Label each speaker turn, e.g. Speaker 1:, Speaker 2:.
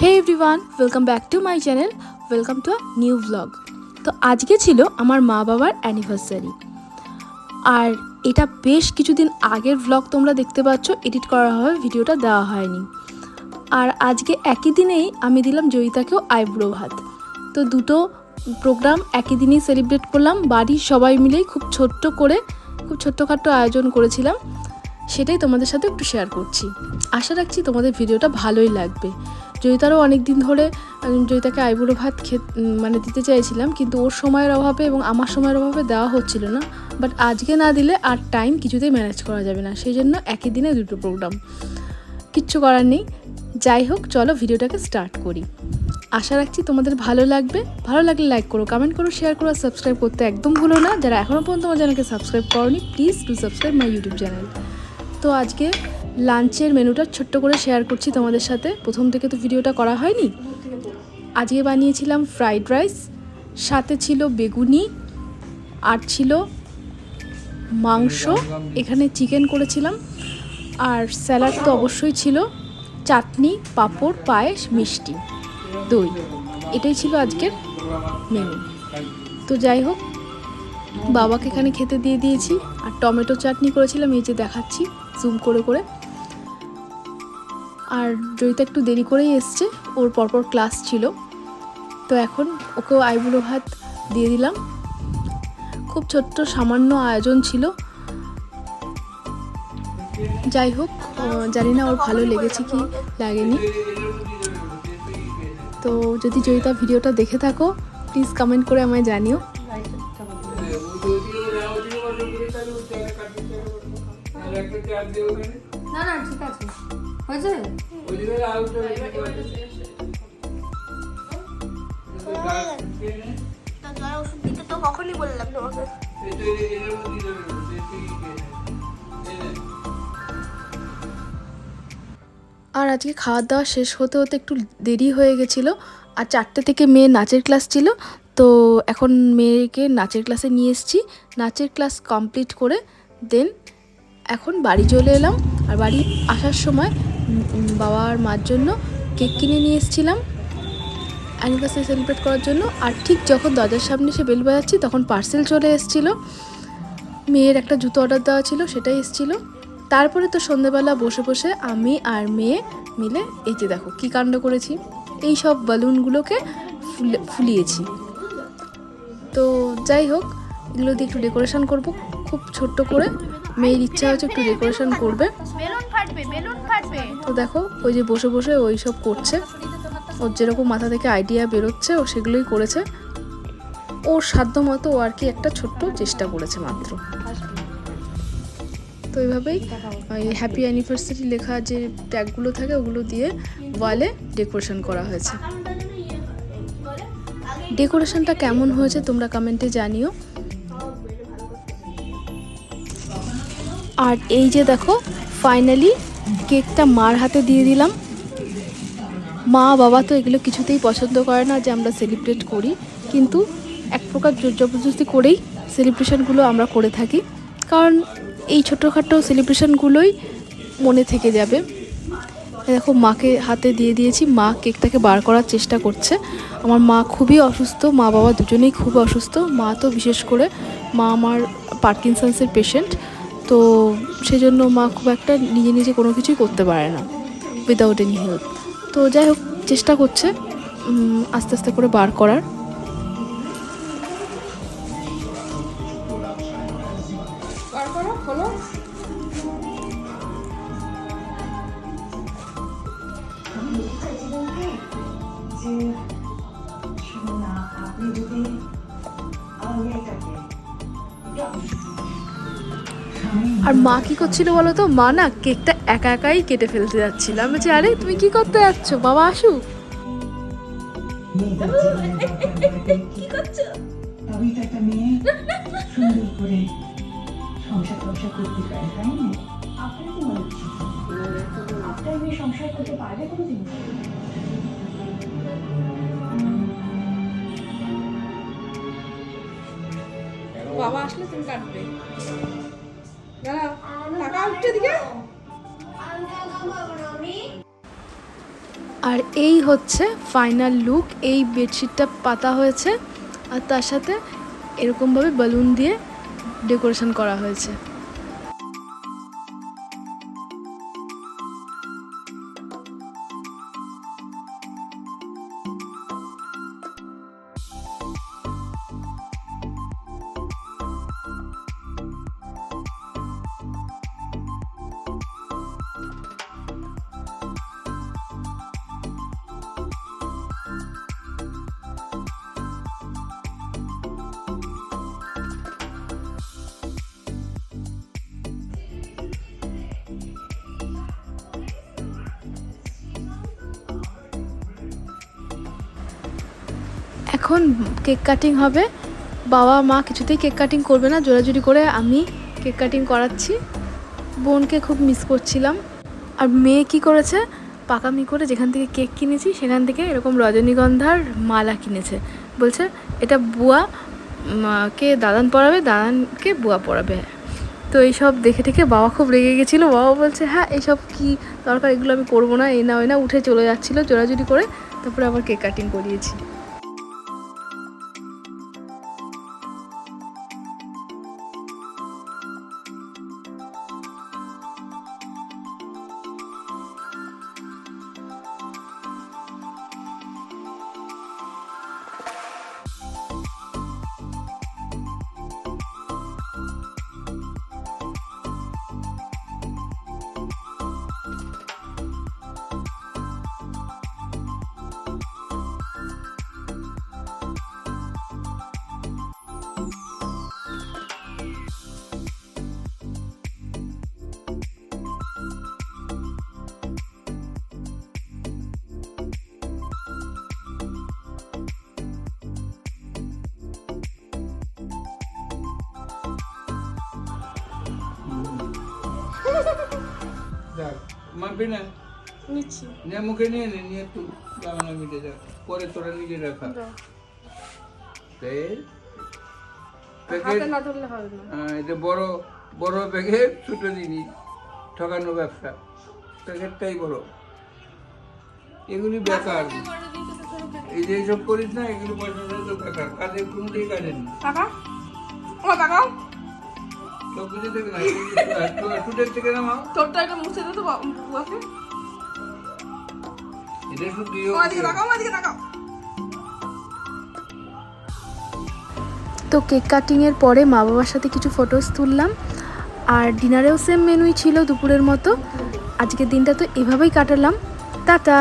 Speaker 1: Hey everyone welcome back to my channel welcome to a new blog তো আজকে ছিল আমার মা বাবার অ্যানিভার্সারি আর এটা বেশ কিছুদিন আগের ব্লগ তোমরা দেখতে পাচ্ছ এডিট করা হবে ভিডিওটা দেওয়া হয়নি। আর আজকে একই দিনেই আমি দিলাম জয়িতাকেও আইব্রো ভাত তো দুটো প্রোগ্রাম একই দিনেই সেলিব্রেট করলাম, বাড়ির সবাই মিলেই খুব ছোট্ট করে, খুব ছোট্টখাট্ট আয়োজন করেছিলাম। সেটাই তোমাদের সাথে একটু শেয়ার করছি। আশা রাখছি তোমাদের ভিডিওটা ভালোই লাগবে। জয়িতারও অনেক দিন ধরে জয়িতাকে আইবুড়ো ভাত খে মানে দিতে চাইছিলাম কিন্তু ওর সময়ের অভাবে এবং আমার সময়ের অভাবে দেওয়া হচ্ছিল না। বাট আজকে না দিলে আর টাইম কিছুতেই ম্যানেজ করা যাবে না, সেই জন্য একই দিনে দুটো প্রোগ্রাম কিচ্ছু করার নেই। যাই হোক, চলো ভিডিওটাকে স্টার্ট করি। আশা রাখছি তোমাদের ভালো লাগবে। ভালো লাগলে লাইক করো কমেন্ট করো শেয়ার করো সাবস্ক্রাইব করতে একদম ভুলো না। যারা এখনও পর্যন্ত আমার চ্যানেলকে সাবস্ক্রাইব করনি please to subscribe my YouTube channel তো আজকে লাঞ্চের মেনুটা ছোট্ট করে শেয়ার করছি তোমাদের সাথে। প্রথম থেকে তো ভিডিওটা করা হয়নি। আজকে বানিয়েছিলাম ফ্রাইড রাইস, সাথে ছিল বেগুনি, আর ছিল মাংস। এখানে চিকেন করেছিলাম। আর স্যালাড তো অবশ্যই ছিল। চাটনি, পাঁপড়, পায়েস, মিষ্টি, দই। এটাই ছিল আজকের মেনু। তো যাই হোক, বাবাকে এখানে খেতে দিয়ে দিয়েছি। আর টমেটো চাটনি করেছিলাম, এই যে দেখাচ্ছি জুম করে করে। আর জয়িতা একটু দেরি করেই এসছে, ওর পরপর ক্লাস ছিল। তো এখন ওকেও আইবুড়ো ভাত দিয়ে দিলাম। খুব ছোট্ট সামান্য আয়োজন ছিল। যাই হোক জানি না ওর ভালো লেগেছে কি লাগেনি। তো যদি জয়িতা ভিডিওটা দেখে থাকো প্লিজ কমেন্ট করে আমায় জানিও।
Speaker 2: না না, ঠিক আছে। হয়েছে?
Speaker 3: তা জয় ওষুধ দিতে তো কখনই বললাম তোমাকে
Speaker 1: আর আজকে খাওয়া দাওয়া শেষ হতে হতে একটু দেরি হয়ে গেছিল আর চারটে থেকে মেয়ে নাচের ক্লাস ছিল তো এখন মেয়েকে নাচের ক্লাসে নিয়ে এসেছি নাচের ক্লাস কমপ্লিট করে দেন এখন বাড়ি চলে এলাম আর বাড়ি আসার সময় বাবা আর মার জন্য কেক কিনে নিয়ে এসেছিলাম। অ্যানিভার্সারি সেলিব্রেট করার জন্য। আর ঠিক যখন দরজার সামনে সে বেল বাজাচ্ছি, তখন পার্সেল চলে এসেছিল। মেয়ের একটা জুতো অর্ডার দেওয়া ছিল, সেটাই এসেছিল। তারপরে তো সন্ধেবেলা বসে বসে আমি আর মেয়ে মিলে এই যে দেখো কী কাণ্ড করেছি। এই সব বেলুনগুলোকে ফুলে- ফুলিয়েছি। তো যাই হোক, এগুলো দিয়ে একটু ডেকোরেশন করব। খুব ছোট্ট করে। মেয়ের ইচ্ছা হচ্ছে একটু ডেকোরেশন করবে।
Speaker 3: বেলুন ফাটবে বেলুন
Speaker 1: তো দেখো, ওই যে বসে বসে ওই সব করছে। ওর যেরকম মাথা থেকে আইডিয়া বেরোচ্ছে, ও সেগুলোই করেছে। ওর সাধ্য মতো ও আর কি একটা ছোট্ট চেষ্টা করেছে মাত্র। তো এইভাবেই ওই হ্যাপি অ্যানিভার্সারি লেখা যে ট্যাগগুলো থাকে, ওগুলো দিয়ে ওয়ালে ডেকোরেশন করা হয়েছে। ডেকোরেশনটা কেমন হয়েছে তোমরা কমেন্টে জানিও। আর এই যে দেখো ফাইনালি কেকটা মার হাতে দিয়ে দিলাম। মা, বাবা তো এগুলো কিছুতেই পছন্দ করে না যে আমরা সেলিব্রেট করি। কিন্তু এক প্রকার জোর জবরদস্তি করেই সেলিব্রেশনগুলো আমরা করে থাকি। কারণ এই ছোটোখাটো সেলিব্রেশনগুলোই মনে থেকে যাবে। দেখো, মাকে হাতে দিয়ে দিয়েছি। মা কেকটাকে বার করার চেষ্টা করছে। আমার মা খুবই অসুস্থ, মা, বাবা দুজনেই খুব অসুস্থ। মা তো বিশেষ করে মা আমার পার্কিনসন্সের পেশেন্ট তো সেজন্য মা খুব একটা নিজে নিজে কোনো কিছুই করতে পারে না উইদাউট এনি হেল্প তো যাই হোক চেষ্টা করছে আস্তে আস্তে করে বার করার।
Speaker 4: আপনি যদি আমি এটাকে
Speaker 1: আর মা কি করছিল বলো তো? মা না কেকটা একা একাই কেটে ফেলতে যাচ্ছিল। আমি বলছি আরে তুমি কি করতে যাচ্ছ? বাবা
Speaker 4: সংসার করতে পারবে কোনোদিন?
Speaker 2: বাবা আসলে তুমি কাটবে।
Speaker 1: আর এই হচ্ছে ফাইনাল লুক এই বেডশিটটা পাতা হয়েছে, আর তার সাথে এরকমভাবে বেলুন দিয়ে ডেকোরেশন করা হয়েছে। এখন কেক কাটিং হবে। বাবা, মা কিছুতেই কেক কাটিং করবে না। জোরাজুরি করে আমি কেক কাটিং করাচ্ছি। বোনকে খুব মিস করছিলাম। আর মেয়ে কি করেছে? পাকামি করে যেখান থেকে কেক কিনেছি, সেখান থেকে এরকম রজনীগন্ধার মালা কিনেছে। বলছে, এটা বুয়া কে দাদান পরাবে, দাদানকে বুয়া পরাবে। তো এইসব দেখে দেখে বাবা খুব রেগে গেছিল। বাবা বলছে হ্যাঁ এইসব কি দরকার? এগুলো আমি করব না, এই না ওই না উঠে চলে যাচ্ছিল জোরাজুরি করে। তারপরে আবার কেক কাটিং করিয়েছি।
Speaker 5: মাপবি না?
Speaker 2: নিচ্ছি।
Speaker 5: নিয়ে মুখে নিয়ে নে নিয়ে তুই গামলা মিটে যা পরে তোরা নিজে রাখা
Speaker 2: না না।
Speaker 5: এটা বড় বড় প্যাকেট ছোট জিনিস ঠকানো ব্যবসা। প্যাকেটটাই বড়। এগুলি বেকার। এই যে এইসব করিস না এগুলো পয়সা বেকার। কাজে কোনোটাই কাজে নেই
Speaker 2: তোরটা এটা মুছে দে তো বুয়াকে
Speaker 5: এটা
Speaker 2: তাকাও আমার তাকাও।
Speaker 1: তো কেক কাটিংয়ের পরে মা বাবার সাথে কিছু ফটোস তুললাম। আর ডিনারেও সেম মেনুই ছিল দুপুরের মতো। আজকের দিনটা তো এভাবেই কাটালাম। টাটা